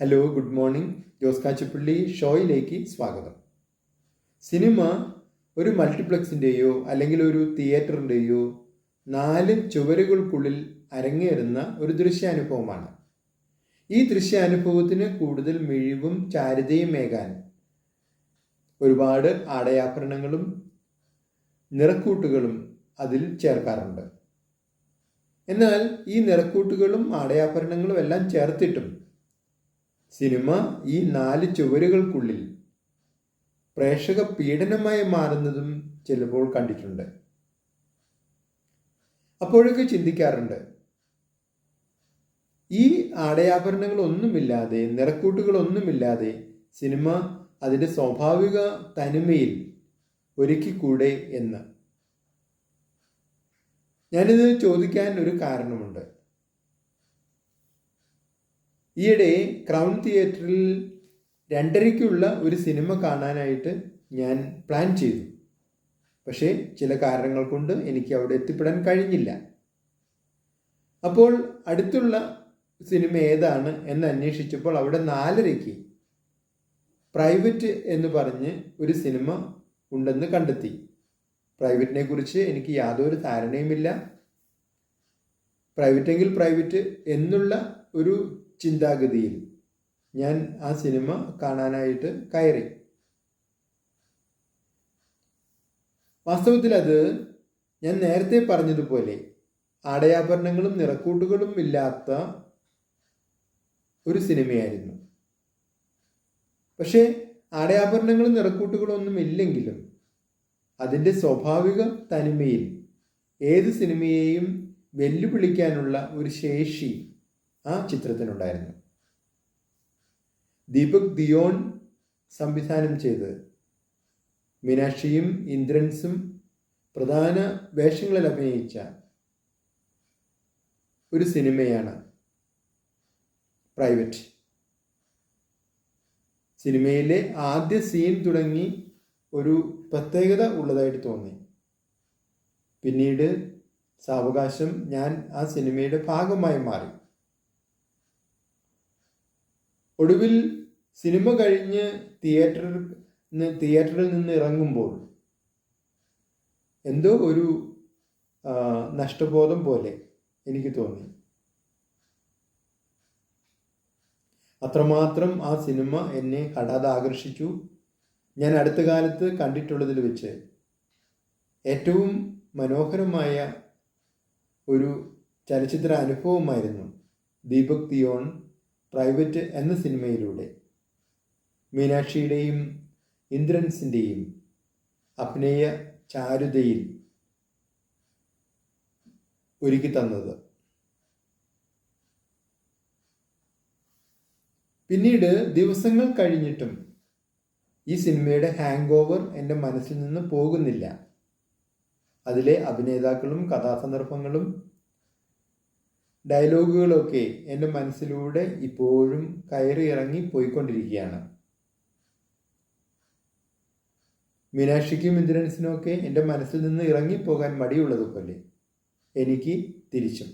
Hello good morning Jose Kachappally ഷോയിലേക്ക് സ്വാഗതം. Cinema ഒരു മൾട്ടിപ്ലക്സിന്റെയോ അല്ലെങ്കിൽ ഒരു തിയേറ്ററിന്റെയോ നാല് ചുവരുകൾക്കുള്ളിൽ അരങ്ങേറുന്ന ഒരു ദൃശ്യാനുഭവമാണ്. ഈ ദൃശ്യാനുഭവത്തിന് കൂടുതൽ മിഴിവും ചാരുതയുമേകാൻ ഒരുപാട് ആടയാഭരണങ്ങളും നിറക്കൂട്ടുകളും അതിൽ ചേർക്കാറുണ്ട്. എന്നാൽ ഈ നിറക്കൂട്ടുകളും ആടയാഭരണങ്ങളും എല്ലാം ചേർത്തിട്ടും സിനിമ ഈ നാല് ചുവരുകൾക്കുള്ളിൽ പ്രേക്ഷക പീഡനമായി മാറുന്നതും ചിലപ്പോൾ കണ്ടിട്ടുണ്ട്. അപ്പോഴൊക്കെ ചിന്തിക്കാറുണ്ട് ഈ ആടയാഭരണങ്ങളൊന്നുമില്ലാതെ നിറക്കൂട്ടുകളൊന്നുമില്ലാതെ സിനിമ അതിന്റെ സ്വാഭാവിക തനിമയിൽ ഒരുക്കിക്കൂടെ എന്ന്. ഞാനിത് ചോദിക്കാൻ ഒരു കാരണമുണ്ട്. ഈയിടെ ക്രൗൺ തിയേറ്ററിൽ രണ്ടരയ്ക്കുള്ള ഒരു സിനിമ കാണാനായിട്ട് ഞാൻ പ്ലാൻ ചെയ്തു. പക്ഷേ ചില കാരണങ്ങൾ കൊണ്ട് എനിക്ക് അവിടെ എത്തിപ്പെടാൻ കഴിഞ്ഞില്ല. അപ്പോൾ അടുത്തുള്ള സിനിമ ഏതാണ് എന്ന് അന്വേഷിച്ചപ്പോൾ അവിടെ നാലരയ്ക്ക് പ്രൈവറ്റ് എന്ന് പറഞ്ഞ് ഒരു സിനിമ ഉണ്ടെന്ന് കണ്ടെത്തി. പ്രൈവറ്റിനെ കുറിച്ച് എനിക്ക് യാതൊരു ധാരണയുമില്ല. പ്രൈവറ്റെങ്കിൽ പ്രൈവറ്റ് എന്നുള്ള ഒരു ചിന്താഗതിയിൽ ഞാൻ ആ സിനിമ കാണാനായിട്ട് കയറി. വാസ്തവത്തിൽ അത് ഞാൻ നേരത്തെ പറഞ്ഞതുപോലെ ആടയാഭരണങ്ങളും നിറക്കൂട്ടുകളും ഇല്ലാത്ത ഒരു സിനിമയായിരുന്നു. പക്ഷേ ആടയാഭരണങ്ങളും നിറക്കൂട്ടുകളും ഒന്നും ഇല്ലെങ്കിലും അതിന്റെ സ്വാഭാവിക തനിമയിൽ ഏത് സിനിമയെയും വെല്ലുവിളിക്കാനുള്ള ഒരു ശേഷി ആ ചിത്രത്തിനുണ്ടായിരുന്നു. ദീപക് ദിയോൺ സംവിധാനം ചെയ്ത് മീനാക്ഷിയും ഇന്ദ്രൻസും പ്രധാന വേഷങ്ങളിൽ അഭിനയിച്ച ഒരു സിനിമയാണ് പ്രൈവറ്റ്. സിനിമയിലെ ആദ്യ സീൻ തുടങ്ങി ഒരു പ്രത്യേകത ഉള്ളതായിട്ട് തോന്നി. പിന്നീട് സാവകാശം ഞാൻ ആ സിനിമയുടെ ഭാഗമായി മാറി. ഒടുവിൽ സിനിമ കഴിഞ്ഞ് തിയേറ്ററിൽ തിയേറ്ററിൽ നിന്ന് ഇറങ്ങുമ്പോൾ എന്തോ ഒരു നഷ്ടബോധം പോലെ എനിക്ക് തോന്നി. അത്രമാത്രം ആ സിനിമ എന്നെ കടാതെ ആകർഷിച്ചു ഞാൻ അടുത്ത കാലത്ത് കണ്ടിട്ടുള്ളതിൽ വെച്ച് ഏറ്റവും മനോഹരമായ ഒരു ചലച്ചിത്ര അനുഭവമായിരുന്നു ദീപക് തിയോൺ പ്രൈവറ്റ് എന്ന സിനിമയിലൂടെ മീനാക്ഷിയുടെയും ഇന്ദ്രൻസിന്റെയും അഭിനയ ചാരുതയിൽ ഒരുക്കി തന്നത്. പിന്നീട് ദിവസങ്ങൾ കഴിഞ്ഞിട്ടും ഈ സിനിമയുടെ ഹാങ് ഓവർ എന്റെ മനസ്സിൽ നിന്ന് പോകുന്നില്ല. അതിലെ അഭിനേതാക്കളും കഥാസന്ദർഭങ്ങളും ഡയലോഗുകളൊക്കെ എന്റെ മനസ്സിലൂടെ ഇപ്പോഴും കയറി ഇറങ്ങി പോയിക്കൊണ്ടിരിക്കുകയാണ്. മീനാക്ഷിക്കും ഇന്ദ്രൻസിനും ഒക്കെ എന്റെ മനസ്സിൽ നിന്ന് ഇറങ്ങിപ്പോകാൻ മടിയുള്ളതുപോലെ എനിക്ക് തിരിച്ചും.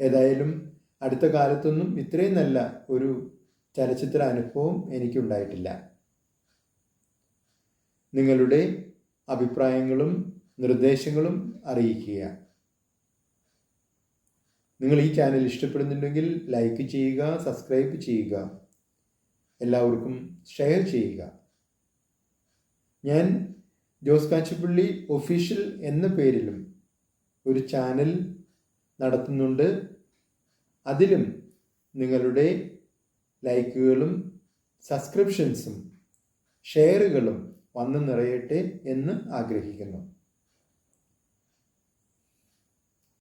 ഏതായാലും അടുത്ത കാലത്തൊന്നും ഇത്രയും നല്ല ഒരു ചലച്ചിത്ര അനുഭവം എനിക്കുണ്ടായിട്ടില്ല. നിങ്ങളുടെ അഭിപ്രായങ്ങളും നിർദ്ദേശങ്ങളും അറിയിക്കുക. നിങ്ങൾ ഈ ചാനൽ ഇഷ്ടപ്പെടുന്നുണ്ടെങ്കിൽ ലൈക്ക് ചെയ്യുക സബ്സ്ക്രൈബ് ചെയ്യുക. എല്ലാവർക്കും ഷെയർ ചെയ്യുക. ഞാൻ ജോസ് കാച്ചപ്പള്ളി ഒഫീഷ്യൽ എന്ന പേരിലും ഒരു ചാനൽ നടത്തുന്നുണ്ട്. അതിലും നിങ്ങളുടെ ലൈക്കുകളും സബ്സ്ക്രിപ്ഷൻസും ഷെയറുകളും വന്നു നിറയട്ടെ എന്ന് ആഗ്രഹിക്കുന്നു.